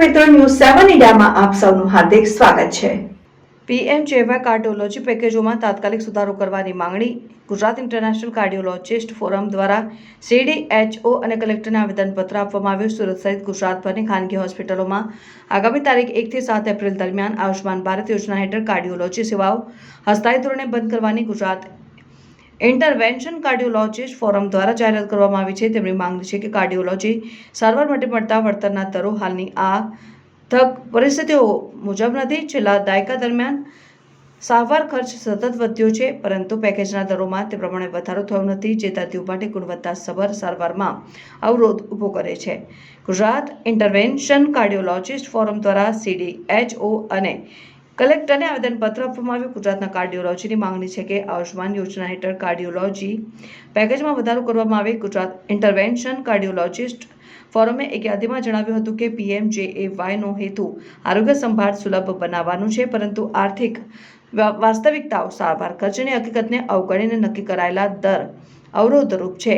મિત્રો ન્યૂઝ સેવન ઇન્ડિયામાં આપ સૌનું હાર્દિક સ્વાગત છે. પીએમ જેવાય કાર્ડિયોલોજી પેકેજોમાં તાત્કાલિક સુધારો કરવાની માંગણી ગુજરાત ઇન્ટરનેશનલ કાર્ડિયોલોજિસ્ટ ફોરમ દ્વારા સીડીએચઓ અને કલેક્ટરને આવેદનપત્ર આપવામાં આવ્યું. સુરત સહિત ગુજરાતભરની ખાનગી હોસ્પિટલોમાં આગામી તારીખ એકથી સાત એપ્રિલ દરમિયાન આયુષ્માન ભારત યોજના હેઠળ કાર્ડિયોલોજી સેવાઓ હસ્તાય ધોરણે બંધ કરવાની ગુજરાત ઇન્ટરવેન્શન કાર્ડિયોલોજીસ્ટ ફોરમ દ્વારા જાહેરાત કરવામાં આવી છે. તેમની માંગણી છે કે કાર્ડિયોલોજી સારવાર માટે મળતા વળતરના દરો હાલની આ તક પરિસ્થિતિઓ મુજબ નથી. છેલ્લા દાયકા દરમિયાન સારવાર ખર્ચ સતત વધ્યો છે, પરંતુ પેકેજના દરોમાં તે પ્રમાણે વધારો થયો નથી, જે દર્દીઓ માટે ગુણવત્તાસભર સારવારમાં અવરોધ ઊભો કરે છે. ગુજરાત ઇન્ટરવેન્શન કાર્ડિયોલોજિસ્ટ ફોરમ દ્વારા સીડીએચઓ અને કલેક્ટરને આવેદનપત્ર આપવામાં આવ્યું. ગુજરાતના કાર્ડિયોલોજીની માંગણી છે કે આયુષ્માન યોજના હેઠળ કાર્ડિયોલોજી પેકેજમાં વધારો કરવામાં આવે. ગુજરાત ઇન્ટરવેન્શન કાર્ડિયોલોજિસ્ટ ફોરમે એક યાદીમાં જણાવ્યું હતું કે પીએમ જે એ વાયનો હેતુ આરોગ્ય સંભાળ સુલભ બનાવવાનું છે, પરંતુ આર્થિક વાસ્તવિકતાઓ સારવાર ખર્ચની હકીકતને અવગણીને નક્કી કરાયેલા દર અવરોધરૂપ છે.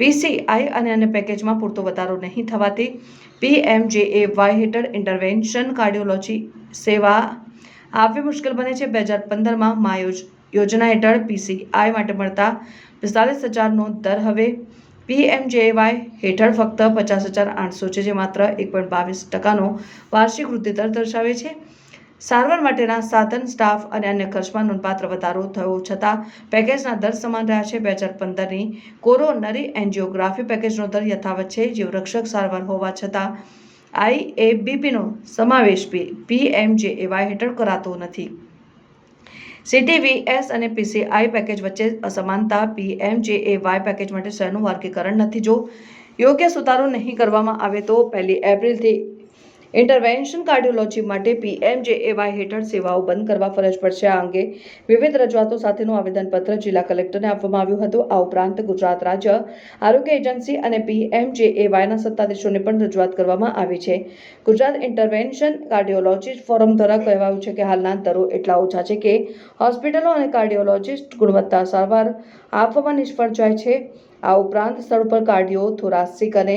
પીસીઆઈ અને અન્ય પેકેજમાં પૂરતો વધારો નહીં થવાથી પીએમજેએવાય હેઠળ ઇન્ટરવેન્શન કાર્ડિયોલોજી સેવા આપવી મુશ્કેલ બને છે બે હજાર પંદરમાં માયોજ યોજના હેઠળ પીસીઆઈ માટે મળતા પિસ્તાલીસ હજારનો દર હવે પીએમજેવાય હેઠળ ફક્ત પચાસ હજાર આઠસો છે, જે માત્ર એક પોઈન્ટ બાવીસ ટકાનો વાર્ષિક વૃદ્ધિ દર દર્શાવે છે. સારવાર માટેના સાધન, સ્ટાફ અને અન્ય ખર્ચમાં નોંધપાત્ર વધારો થયો છતાં પેકેજના દર સમાન રહ્યા છે. બે હજાર પંદરની કોરોનરી એન્જિયોગ્રાફી પેકેજનો દર યથાવત છે જીવરક્ષક સારવાર હોવા છતાં આઈએબીપીનો સમાવેશ પીએમજેએવાય હેઠળ કરાતો નથી. સીટીવીએસ અને પીસીઆઈ પેકેજ વચ્ચે અસમાનતા પીએમજેએવાય પેકેજ માટે શહેરનું વર્ગીકરણ નથી. જો યોગ્ય સુધારો નહીં કરવામાં આવે તો પહેલી એપ્રિલથી ઇન્ટરવેન્શન કાર્ડિયોલોજી માટે પીએમજેએવાય હેઠળ સેવાઓ બંધ કરવા ફરજ પડશે. આ અંગે વિવિધ રજૂઆતો સાથેનું આવેદનપત્ર જિલ્લા કલેક્ટરને આપવામાં આવ્યું હતું. આ ઉપરાંત ગુજરાત રાજ્ય આરોગ્ય એજન્સી અને પીએમજેએવાયના સત્તાધીશોને પણ રજૂઆત કરવામાં આવી છે. ગુજરાત ઇન્ટરવેન્શન કાર્ડિયોલોજીસ્ટ ફોરમ દ્વારા કહેવાયું છે કે હાલના દરો એટલા ઓછા છે કે હોસ્પિટલો અને કાર્ડિયોલોજિસ્ટ ગુણવત્તા સારવાર આપવામાં નિષ્ફળ જાય છે. આ ઉપરાંત સ્થળ પર કાર્ડિયો, થોરાસિક અને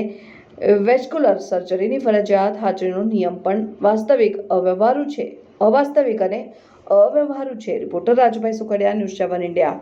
વેસ્ક્યુલર સર્જરીની ફરજિયાત હાજરીનો નિયમ પણ વાસ્તવિક, અવ્યવહારુ છે. અવાસ્તવિક અને અવ્યવહારુ છે. Reporter Rajbhai Sukhadia, news seven India.